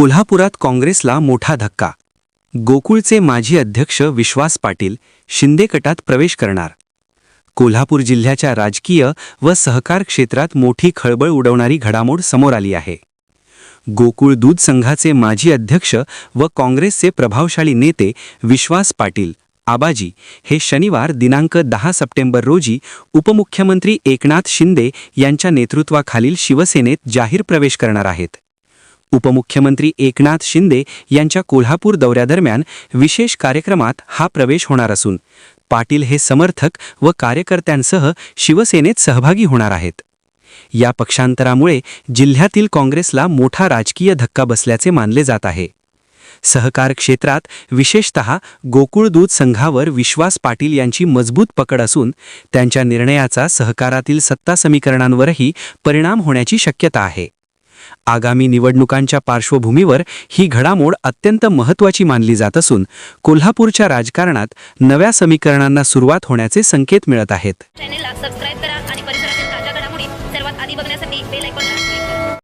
कोल्हापुरात काँग्रेसला मोठा धक्का. गोकुळचे माजी अध्यक्ष विश्वास पाटील शिंदे गटात प्रवेश करणार. कोल्हापूर जिल्ह्याच्या राजकीय व सहकार क्षेत्रात मोठी खळबळ उडवणारी घडामोड समोर आली आहे. गोकुळ दूध संघाचे माजी अध्यक्ष व काँग्रेसचे प्रभावशाली नेते विश्वास पाटील आबाजी हे शनिवार दिनांक दहा सप्टेंबर रोजी उपमुख्यमंत्री एकनाथ शिंदे यांच्या नेतृत्वाखालील शिवसेनेत जाहीर प्रवेश करणार आहेत. उपमुख्यमंत्री एकनाथ शिंदे यांच्या कोल्हापूर दौऱ्यादरम्यान विशेष कार्यक्रमात हा प्रवेश होणार असून पाटील हे समर्थक व कार्यकर्त्यांसह शिवसेनेत सहभागी होणार आहेत. या पक्षांतरामुळे जिल्ह्यातील काँग्रेसला मोठा राजकीय धक्का बसल्याचे मानले जात आहे. सहकार क्षेत्रात विशेषतः गोकुळ दूध संघावर विश्वास पाटील यांची मजबूत पकड असून त्यांच्या निर्णयाचा सहकारातील सत्ता समीकरणांवरही परिणाम होण्याची शक्यता आहे. आगामी निवडणुकांच्या पार्श्वभूमीवर ही घडामोड अत्यंत महत्त्वाची मानली जात असून कोल्हापूरच्या राजकारणात नव्या समीकरणांना सुरुवात होण्याचे संकेत मिळत आहेत.